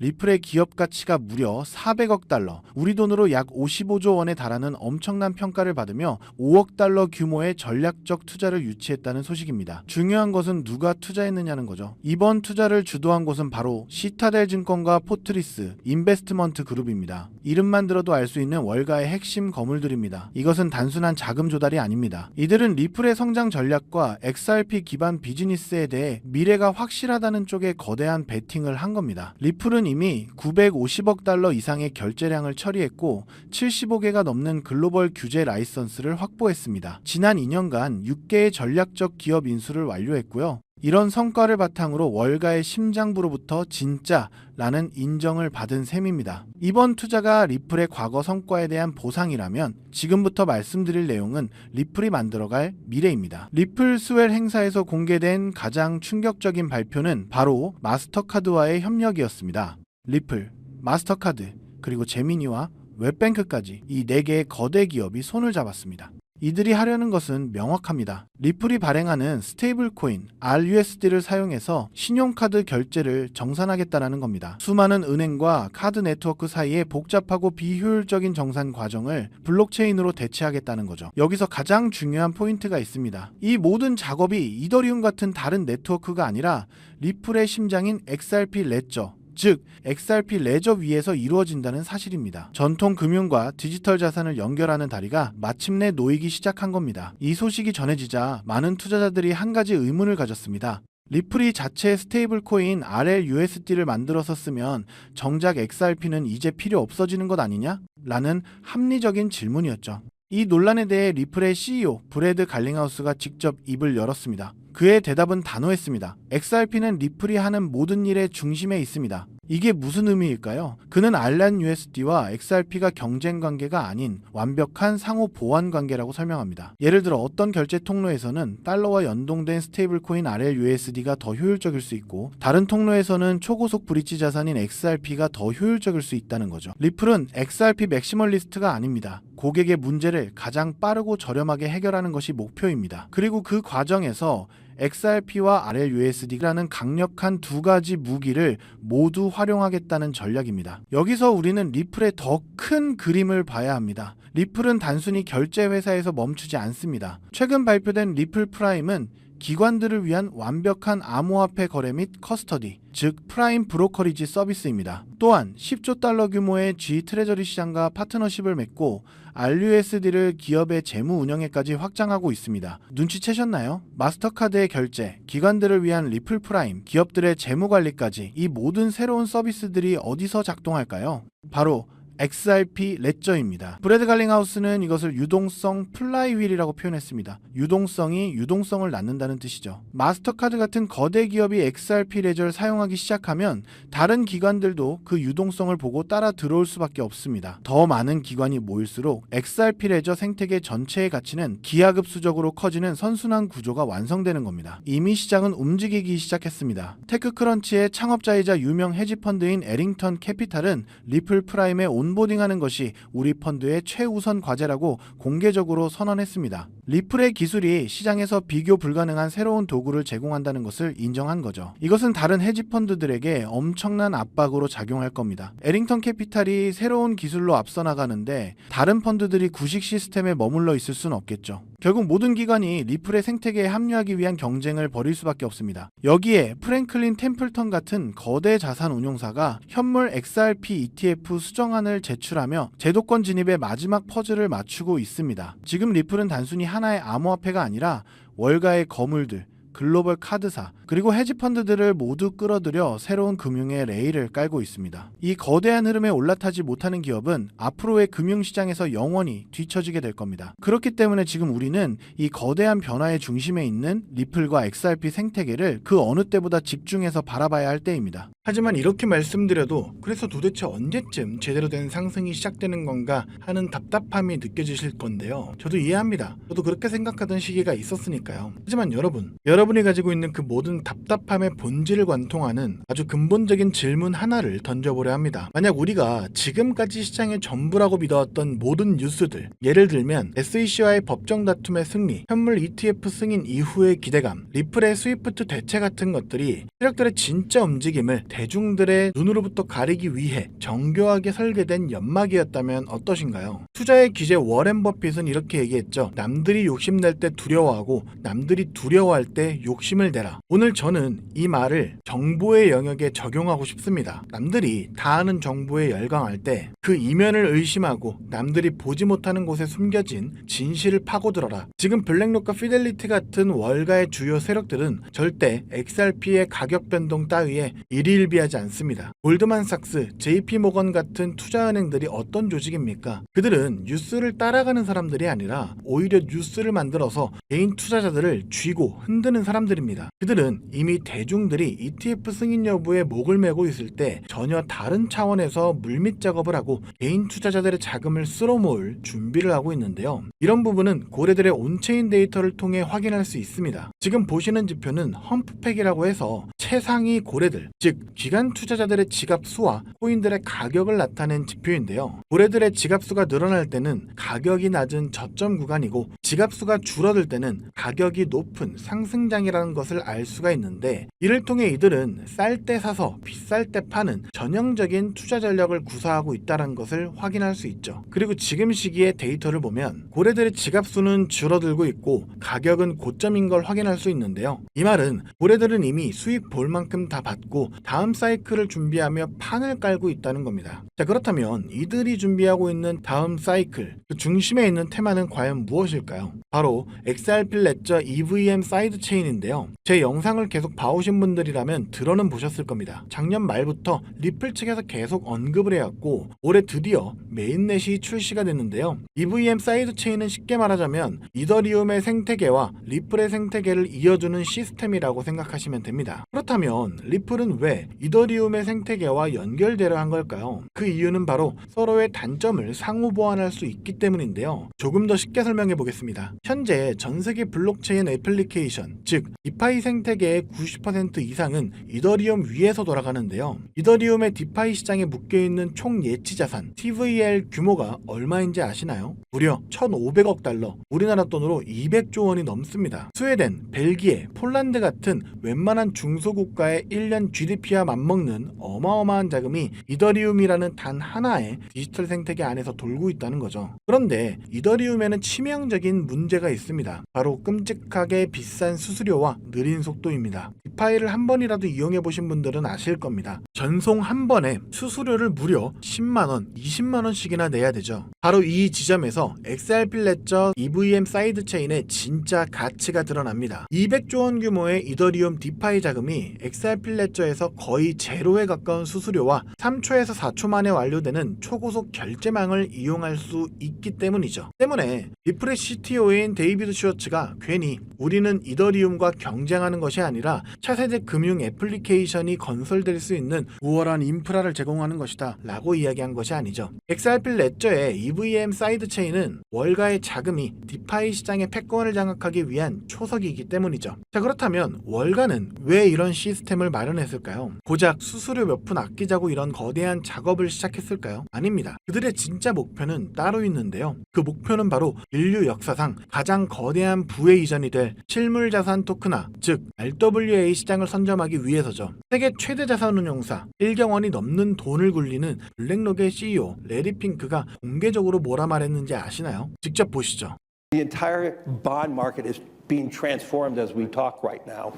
리플의 기업 가치가 무려 400억 달러, 우리 돈으로 약 55조 원에 달하는 엄청난 평가를 받으며 5억 달러 규모의 전략적 투자를 유치했다는 소식입니다. 중요한 것은 누가 투자했느냐는 거죠. 이번 투자를 주도한 곳은 바로 시타델 증권과 포트리스, 인베스트먼트 그룹입니다. 이름만 들어도 알 수 있는 월가의 핵심 거물들입니다. 이것은 단순한 자금 조달이 아닙니다. 이들은 리플의 성장 전략과 XRP 기반 비즈니스에 대해 미래가 확실하다는 쪽에 거대한 베팅을 한 겁니다. 리플은 이미 950억 달러 이상의 결제량을 처리했고 75개가 넘는 글로벌 규제 라이선스를 확보했습니다. 지난 2년간 6개의 전략적 기업 인수를 완료했고요. 이런 성과를 바탕으로 월가의 심장부로부터 진짜라는 인정을 받은 셈입니다. 이번 투자가 리플의 과거 성과에 대한 보상이라면 지금부터 말씀드릴 내용은 리플이 만들어갈 미래입니다. 리플 스웰 행사에서 공개된 가장 충격적인 발표는 바로 마스터카드와의 협력이었습니다. 리플, 마스터카드, 그리고 제미니와 웹뱅크까지 이네 개의 거대 기업이 손을 잡았습니다. 이들이 하려는 것은 명확합니다. 리플이 발행하는 스테이블 코인 RUSD를 사용해서 신용카드 결제를 정산하겠다라는 겁니다. 수많은 은행과 카드 네트워크 사이의 복잡하고 비효율적인 정산 과정을 블록체인으로 대체하겠다는 거죠. 여기서 가장 중요한 포인트가 있습니다. 이 모든 작업이 이더리움 같은 다른 네트워크가 아니라 리플의 심장인 XRP 레저 즉 XRP 레저 위에서 이루어진다는 사실입니다. 전통 금융과 디지털 자산을 연결하는 다리가 마침내 놓이기 시작한 겁니다. 이 소식이 전해지자 많은 투자자들이 한 가지 의문을 가졌습니다. 리플이 자체 스테이블 코인 RLUSD를 만들어서 쓰면 정작 XRP는 이제 필요 없어지는 것 아니냐? 라는 합리적인 질문이었죠. 이 논란에 대해 리플의 CEO 브래드 갈링하우스가 직접 입을 열었습니다. 그의 대답은 단호했습니다. XRP는 리플이 하는 모든 일의 중심에 있습니다. 이게 무슨 의미일까요? 그는 알란 USD와 XRP가 경쟁 관계가 아닌 완벽한 상호 보완 관계라고 설명합니다. 예를 들어 어떤 결제 통로에서는 달러와 연동된 스테이블 코인 RLUSD가 더 효율적일 수 있고 다른 통로에서는 초고속 브릿지 자산인 XRP가 더 효율적일 수 있다는 거죠. 리플은 XRP 맥시멀리스트가 아닙니다. 고객의 문제를 가장 빠르고 저렴하게 해결하는 것이 목표입니다. 그리고 그 과정에서 XRP와 RLUSD라는 강력한 두 가지 무기를 모두 활용하겠다는 전략입니다. 여기서 우리는 리플의 더 큰 그림을 봐야 합니다. 리플은 단순히 결제 회사에서 멈추지 않습니다. 최근 발표된 리플 프라임은 기관들을 위한 완벽한 암호화폐 거래 및 커스터디, 즉 프라임 브로커리지 서비스입니다. 또한 10조 달러 규모의 G 트레저리 시장과 파트너십을 맺고 RUSD를 기업의 재무 운영에까지 확장하고 있습니다. 눈치채셨나요? 마스터카드의 결제, 기관들을 위한 리플 프라임, 기업들의 재무 관리까지 이 모든 새로운 서비스들이 어디서 작동할까요? 바로 XRP 레저입니다. 브래드 갈링하우스는 이것을 유동성 플라이휠이라고 표현했습니다. 유동성이 유동성을 낳는다는 뜻이죠. 마스터카드 같은 거대 기업이 XRP 레저를 사용하기 시작하면 다른 기관들도 그 유동성을 보고 따라 들어올 수밖에 없습니다. 더 많은 기관이 모일수록 XRP 레저 생태계 전체의 가치는 기하급수적으로 커지는 선순환 구조가 완성되는 겁니다. 이미 시장은 움직이기 시작했습니다. 테크크런치의 창업자이자 유명 헤지펀드인 에링턴 캐피탈은 리플 프라임의 온 보딩하는 것이 우리 펀드의 최우선 과제라고 공개적으로 선언했습니다. 리플의 기술이 시장에서 비교 불가능한 새로운 도구를 제공한다는 것을 인정한 거죠. 이것은 다른 헤지펀드들에게 엄청난 압박으로 작용할 겁니다. 에링턴 캐피탈이 새로운 기술로 앞서 나가는데 다른 펀드들이 구식 시스템에 머물러 있을 수는 없겠죠. 결국 모든 기관이 리플의 생태계에 합류하기 위한 경쟁을 벌일 수밖에 없습니다. 여기에 프랭클린 템플턴 같은 거대 자산 운용사가 현물 XRP ETF 수정안을 제출하며 제도권 진입의 마지막 퍼즐을 맞추고 있습니다. 지금 리플은 단순히 하나의 암호화폐가 아니라 월가의 거물들, 글로벌 카드사, 그리고 헤지펀드들을 모두 끌어들여 새로운 금융의 레일을 깔고 있습니다. 이 거대한 흐름에 올라타지 못하는 기업은 앞으로의 금융시장에서 영원히 뒤처지게 될 겁니다. 그렇기 때문에 지금 우리는 이 거대한 변화의 중심에 있는 리플과 XRP 생태계를 그 어느 때보다 집중해서 바라봐야 할 때입니다. 하지만 이렇게 말씀드려도 그래서 도대체 언제쯤 제대로 된 상승이 시작되는 건가 하는 답답함이 느껴지실 건데요. 저도 이해합니다. 저도 그렇게 생각하던 시기가 있었으니까요. 하지만 여러분, 여러분이 가지고 있는 그 모든 답답함의 본질을 관통하는 아주 근본적인 질문 하나를 던져보려 합니다. 만약 우리가 지금까지 시장의 전부라고 믿어왔던 모든 뉴스들, 예를 들면 SEC와의 법정 다툼의 승리, 현물 ETF 승인 이후의 기대감, 리플의 스위프트 대체 같은 것들이 세력들의 진짜 움직임을 대중들의 눈으로부터 가리기 위해 정교하게 설계된 연막이었다면 어떠신가요? 투자의 기재 워렌 버핏은 이렇게 얘기했죠. 남들이 욕심낼 때 두려워하고 남들이 두려워할 때 욕심을 내라. 오늘 저는 이 말을 정보의 영역에 적용하고 싶습니다. 남들이 다 아는 정보에 열광할 때 그 이면을 의심하고 남들이 보지 못하는 곳에 숨겨진 진실을 파고들어라. 지금 블랙록과 피델리티 같은 월가의 주요 세력들은 절대 XRP의 가격 변동 따위에 일희일 비하지 않습니다. 골드만삭스, JP모건 같은 투자은행들이 어떤 조직입니까? 그들은 뉴스를 따라가는 사람들이 아니라 오히려 뉴스를 만들어서 개인 투자자들을 쥐고 흔드는 사람들입니다. 그들은 이미 대중들이 ETF 승인 여부에 목을 매고 있을 때 전혀 다른 차원에서 물밑 작업을 하고 개인 투자자들의 자금을 쓸어 모을 준비를 하고 있는데요. 이런 부분은 고래들의 온체인 데이터를 통해 확인할 수 있습니다. 지금 보시는 지표는 험프팩이라고 해서 최상위 고래들, 즉 기관 투자자들의 지갑 수와 코인들의 가격을 나타낸 지표인데요. 고래들의 지갑 수가 늘어날 때는 가격이 낮은 저점 구간이고 지갑 수가 줄어들 때는 가격이 높은 상승장이라는 것을 알 수가 있는데 이를 통해 이들은 쌀 때 사서 비쌀 때 파는 전형적인 투자 전략을 구사하고 있다는 것을 확인할 수 있죠. 그리고 지금 시기의 데이터를 보면 고래들의 지갑 수는 줄어들고 있고 가격은 고점인 걸 확인할 수 있는데요. 이 말은 고래들은 이미 수익 볼 만큼 다 받고 다음 사이클을 준비하며 판을 깔고 있다는 겁니다. 자 그렇다면 이들이 준비하고 있는 다음 사이클 그 중심에 있는 테마는 과연 무엇일까요? 바로 XRP 레저 EVM 사이드 체인인데요. 제 영상을 계속 봐오신 분들이라면 들어는 보셨을 겁니다. 작년 말부터 리플 측에서 계속 언급을 해왔고 올해 드디어 메인넷이 출시가 됐는데요. EVM 사이드 체인은 쉽게 말하자면 이더리움의 생태계와 리플의 생태계를 이어주는 시스템이라고 생각하시면 됩니다. 그렇다면 리플은 왜 이더리움의 생태계와 연결되려 한 걸까요? 그 이유는 바로 서로의 단점을 상호 보완할 수 있기 때문인데요. 조금 더 쉽게 설명해 보겠습니다. 현재 전 세계 블록체인 애플리케이션, 즉 디파이 생태계의 90% 이상은 이더리움 위에서 돌아가는데요. 이더리움의 디파이 시장에 묶여 있는 총 예치 자산 TVL 규모가 얼마인지 아시나요? 무려 1,500억 달러, 우리나라 돈으로 200조 원이 넘습니다. 스웨덴, 벨기에, 폴란드 같은 웬만한 중소국가의 1년 GDP와 맞먹는 어마어마한 자금이 이더리움이라는 단 하나의 디지털 생태계 안에서 돌고 있다는 거죠. 그런데 이더리움에는 치명적인 문제가 있습니다. 바로 끔찍하게 비싼 수수료와 느린 속도입니다. 디파이를 한 번이라도 이용해 보신 분들은 아실 겁니다. 전송 한 번에 수수료를 무려 10만 원, 20만 원씩이나 내야 되죠. 바로 이 지점에서 XRP 레저 EVM 사이드 체인의 진짜 가치가 드러납니다. 200조 원 규모의 이더리움 디파이 자금이 XRP 레저에서 거의 제로에 가까운 수수료와 3초에서 4초 만에 완료되는 초고속 결제망을 이용할 수 있기 때문이죠. 때문에 리플의 CTO인 데이비드 슈어츠가 괜히 우리는 이더리움과 경쟁하는 것이 아니라 차세대 금융 애플리케이션이 건설될 수 있는 우월한 인프라를 제공하는 것이다 라고 이야기한 것이 아니죠. XRP 레저의 EVM 사이드 체인은 월가의 자금이 디파이 시장의 패권을 장악하기 위한 초석이기 때문이죠. 자 그렇다면 월가는 왜 이런 시스템을 마련했을까요? 고작 수수료 몇 푼 아끼자고 이런 거대한 작업을 시작했을까요? 아닙니다. 그들의 진짜 목표는 따로 있는데요. 그 목표는 바로 인류 역사상 가장 거대한 부의 이전이 될 실물 자산 토크나 즉 RWA 시장을 선점하기 위해서죠. 세계 최대 자산 운용사 1경 원이 넘는 돈을 굴리는 블랙록의 CEO 레리 핑크가 공개적으로 뭐라 말했는지 아시나요? 직접 보시죠. The entire bond market is being transformed as we talk right now.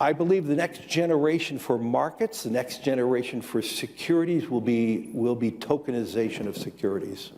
I believe the next generation for markets, the next generation for securities will be, will be tokenization of securities.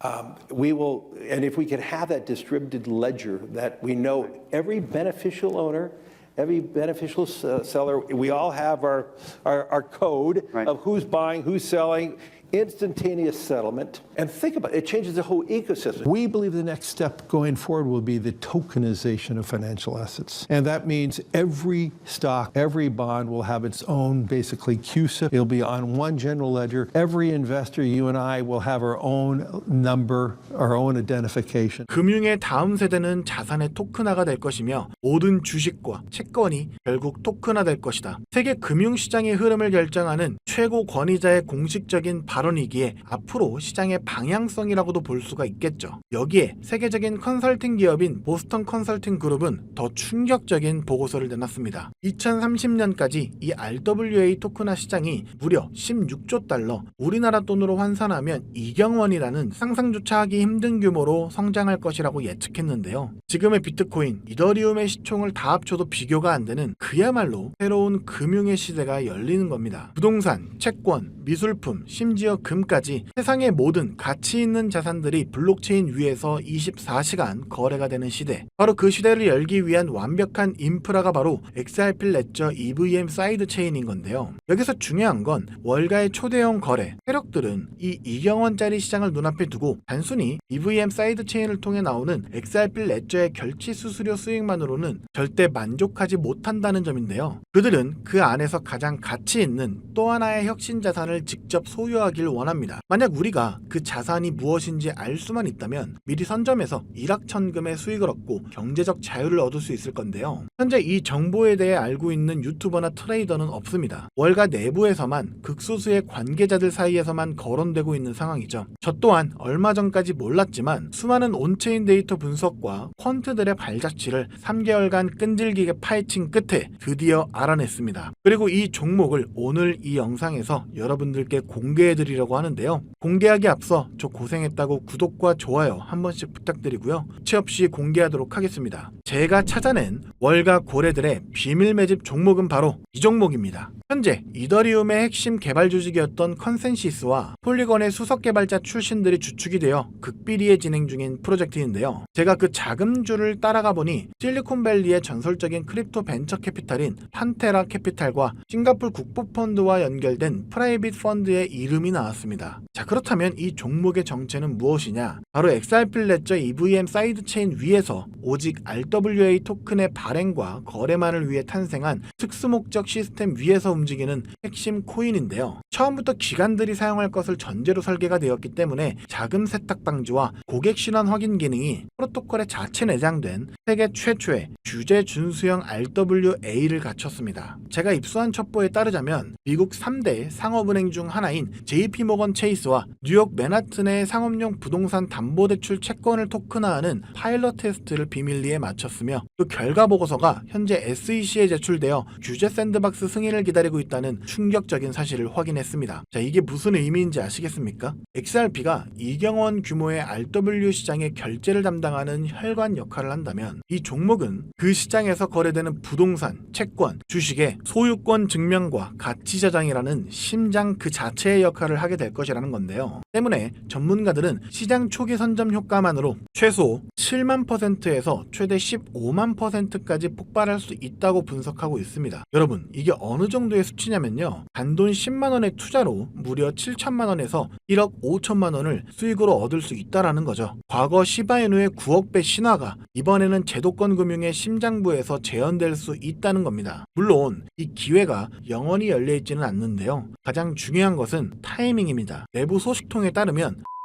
Um, we will, and if we can have that distributed ledger that we know every beneficial owner, every beneficial s- seller, we all have our, our, our code Right. of who's buying, who's selling, instantaneous settlement. And think about it, it changes the whole ecosystem. We believe the next step going forward will be the tokenization of financial assets. And that means every stock, every bond will have its own basically CUSIP. It'll be on one general ledger. Every investor, you and I, will have our own number, our own identification. 금융의 다음 세대는 자산의 토큰화가 될 것이며 모든 주식과 채권이 결국 토큰화 될 것이다. 세계 금융 시장의 흐름을 결정하는 최고 권위자의 공식적인 발언이기에 앞으로 시장의 방향성이라고도 볼 수가 있겠죠. 여기에 세계적인 컨설팅 기업인 보스턴 컨설팅 그룹은 더 충격적인 보고서를 내놨습니다. 2030년까지 이 RWA 토크나 시장이 무려 16조 달러, 우리나라 돈으로 환산하면 2경 원이라는 상상조차 하기 힘든 규모로 성장할 것이라고 예측했는데요. 지금의 비트코인, 이더리움의 시총을 다 합쳐도 비교가 안 되는 그야말로 새로운 금융의 시대가 열리는 겁니다. 부동산, 채권, 미술품, 심지어 금까지 세상의 모든 가치 있는 자산들이 블록체인 위에서 24시간 거래가 되는 시대. 바로 그 시대를 열기 위한 완벽한 인프라가 바로 XRP 레저 EVM 사이드 체인인 건데요. 여기서 중요한 건 월가의 초대형 거래, 세력들은 이 2경 원짜리 시장을 눈앞에 두고 단순히 EVM 사이드 체인을 통해 나오는 XRP 레저의 결치 수수료 수익만으로는 절대 만족하지 못한다는 점인데요. 그들은 그 안에서 가장 가치 있는 또 하나의 혁신 자산을 직접 소유하 길 원합니다. 만약 우리가 그 자산이 무엇인지 알 수만 있다면 미리 선점해서 일확천금의 수익을 얻고 경제적 자유를 얻을 수 있을 건데요. 현재 이 정보에 대해 알고 있는 유튜버나 트레이더는 없습니다. 월가 내부에서만 극소수의 관계자들 사이에서만 거론되고 있는 상황이죠. 저 또한 얼마 전까지 몰랐지만 수많은 온체인 데이터 분석과 퀀트들의 발자취를 3개월간 끈질기게 파헤친 끝에 드디어 알아냈습니다. 그리고 이 종목을 오늘 이 영상에서 여러분들께 공개해드 리려고 하는데요. 공개하기 앞서 저 고생했다고 구독과 좋아요 한 번씩 부탁드리고요. 채 없이 공개하도록 하겠습니다. 제가 찾아낸 월가 고래들의 비밀 매집 종목은 바로 이 종목입니다. 현재 이더리움의 핵심 개발 조직이었던 컨센시스와 폴리건의 수석 개발자 출신들이 주축이 되어 극비리에 진행 중인 프로젝트인데요. 제가 그 자금줄을 따라가 보니 실리콘밸리의 전설적인 크립토 벤처 캐피탈인 판테라 캐피탈과 싱가폴 국부펀드와 연결된 프라이빗 펀드의 이름이 나왔습니다. 자 그렇다면 이 종목의 정체는 무엇이냐? 바로 레저 EVM 사이드 체인 위에서 오직 RWA 토큰의 발행과 거래만을 위해 탄생한 특수목적 시스템 위에서 움직이는 핵심 코인인데요. 처음부터 기관들이 사용할 것을 전제로 설계가 되었기 때문에 자금 세탁 방지와 고객 신원 확인 기능이 프로토콜에 자체 내장된 세계 최초의 규제 준수형 RWA를 갖췄습니다. 제가 입수한 첩보에 따르자면 미국 3대 상업은행 중 하나인 JP모건 체이스와 뉴욕 맨하튼의 상업용 부동산 담보대출 채권을 토큰화하는 파일럿 테스트를 비밀리에 마쳤으며 그 결과 보고서가 현재 SEC에 제출되어 규제 샌드박스 승인을 기다리고 있다는 충격적인 사실을 확인했습니다. 자, 이게 무슨 의미인지 아시겠습니까? XRP가 이경원 규모의 RW 시장의 결제를 담당하는 혈관 역할을 한다면 이 종목은 그 시장에서 거래되는 부동산, 채권, 주식의 소유권 증명과 가치 저장이라는 심장 그 자체의 역할을 하게 될 것이라는 건데요. 때문에 전문가들은 시장 초기 선점 효과만으로 최소 7만 퍼센트에서 최대 15만 퍼센트까지 폭발할 수 있다고 분석하고 있습니다. 여러분, 이게 어느 정도의 수치냐면요. 단돈 10만 원의 투자로 무려 7천만 원에서 1억 5천만 원을 수익으로 얻을 수 있다라는 거죠. 과거 시바이누의 9억 배 신화가 이번에는 제도권 금융의 심장부에서 재현될 수 있다는 겁니다. 물론 이 기회가 영원히 열려 있지는 않는데요. 가장 중요한 것은 타이밍입니다. 내부 소식통에 따르면 의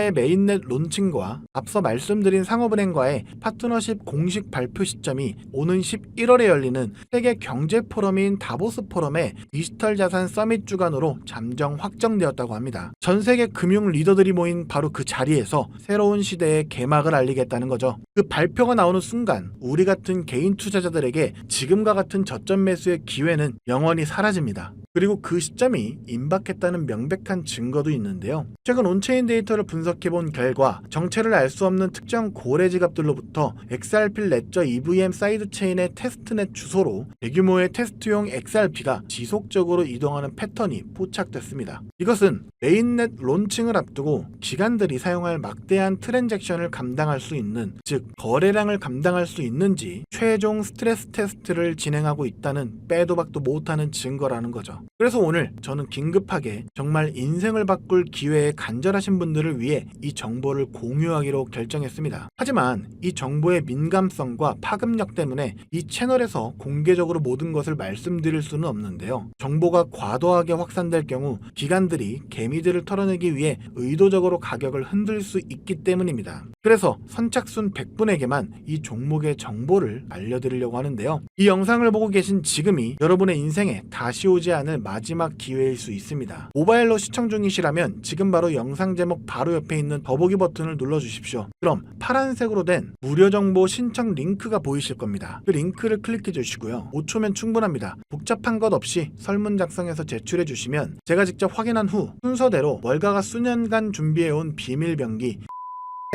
메인넷 론칭과 앞서 말씀드린 상업은행과의 파트너십 공식 발표 시점이 오는 11월에 열리는 세계 경제 포럼인 다보스 포럼의 디지털 자산 서밋 주간으로 잠정 확정되었다고 합니다. 전 세계 금융 리더들이 모인 바로 그 자리에서 새로운 시대의 개막을 알리겠다는 거죠. 그 발표가 나오는 순간 우리 같은 개인 투자자들에게 지금과 같은 저점 매수의 기회는 영원히 사라집니다. 그리고 그 시점이 임박했다는 명백한 증거도 있는데요. 최근 온체인 데이터를 분석 해본 결과 정체를 알 수 없는 특정 고래 지갑들로부터 XRP 레저 EVM 사이드 체인의 테스트넷 주소로 대규모의 테스트용 XRP가 지속적으로 이동하는 패턴이 포착됐습니다. 이것은 메인넷 론칭을 앞두고 기관들이 사용할 막대한 트랜잭션을 감당할 수 있는 즉 거래량을 감당할 수 있는지 최종 스트레스 테스트를 진행하고 있다는 빼도 박도 못하는 증거라는 거죠. 그래서 오늘 저는 긴급하게 정말 인생을 바꿀 기회에 간절하신 분들을 위해 이 정보를 공유하기로 결정했습니다. 하지만 이 정보의 민감성과 파급력 때문에 이 채널에서 공개적으로 모든 것을 말씀드릴 수는 없는데요. 정보가 과도하게 확산될 경우 기관들이 개미들을 털어내기 위해 의도적으로 가격을 흔들 수 있기 때문입니다. 그래서 선착순 분에게만 이 종목의 정보를 알려드리려고 하는데요. 이 영상을 보고 계신 지금이 여러분의 인생에 다시 오지 않을 마지막 기회일 수 있습니다. 모바일로 시청 중이시라면 지금 바로 영상 제목 바로 옆에 있는 더보기 버튼을 눌러주십시오. 그럼 파란색으로 된 무료 정보 신청 링크가 보이실 겁니다. 그 링크를 클릭해 주시고요. 5초면 충분합니다. 복잡한 것 없이 설문 작성해서 제출해 주시면 제가 직접 확인한 후 순서대로 월가가 수년간 준비해온 비밀 병기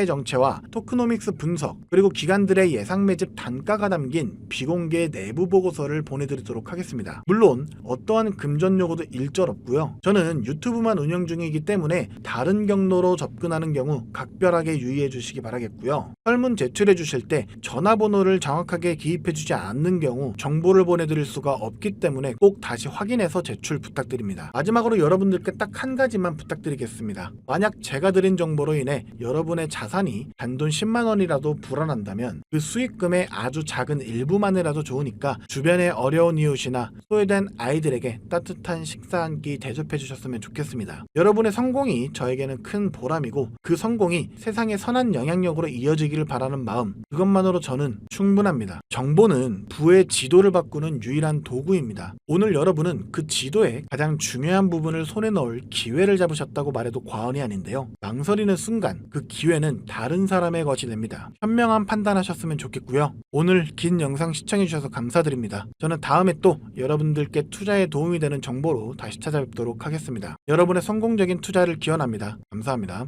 의 정체와 토크노믹스 분석 그리고 기관들의 예상 매집 단가가 담긴 비공개 내부 보고서를 보내드리도록 하겠습니다. 물론 어떠한 금전 요구도 일절 없고요. 저는 유튜브만 운영 중이기 때문에 다른 경로로 접근하는 경우 각별하게 유의해 주시기 바라겠고요. 설문 제출해 주실 때 전화번호를 정확하게 기입해 주지 않는 경우 정보를 보내드릴 수가 없기 때문에 꼭 다시 확인해서 제출 부탁드립니다. 마지막으로 여러분들께 딱 한 가지만 부탁드리겠습니다. 만약 제가 드린 정보로 인해 여러분의 자 산이 단돈 10만 원이라도 불어난다면 그 수익금의 아주 작은 일부만이라도 좋으니까 주변의 어려운 이웃이나 소외된 아이들에게 따뜻한 식사 한 끼 대접해 주셨으면 좋겠습니다. 여러분의 성공이 저에게는 큰 보람이고 그 성공이 세상의 선한 영향력으로 이어지기를 바라는 마음 그것만으로 저는 충분합니다. 정보는 부의 지도를 바꾸는 유일한 도구입니다. 오늘 여러분은 그 지도의 가장 중요한 부분을 손에 넣을 기회를 잡으셨다고 말해도 과언이 아닌데요. 망설이는 순간 그 기회는 다른 사람의 것이 됩니다. 현명한 판단하셨으면 좋겠고요. 오늘 긴 영상 시청해주셔서 감사드립니다. 저는 다음에 또 여러분들께 투자에 도움이 되는 정보로 다시 찾아뵙도록 하겠습니다. 여러분의 성공적인 투자를 기원합니다. 감사합니다.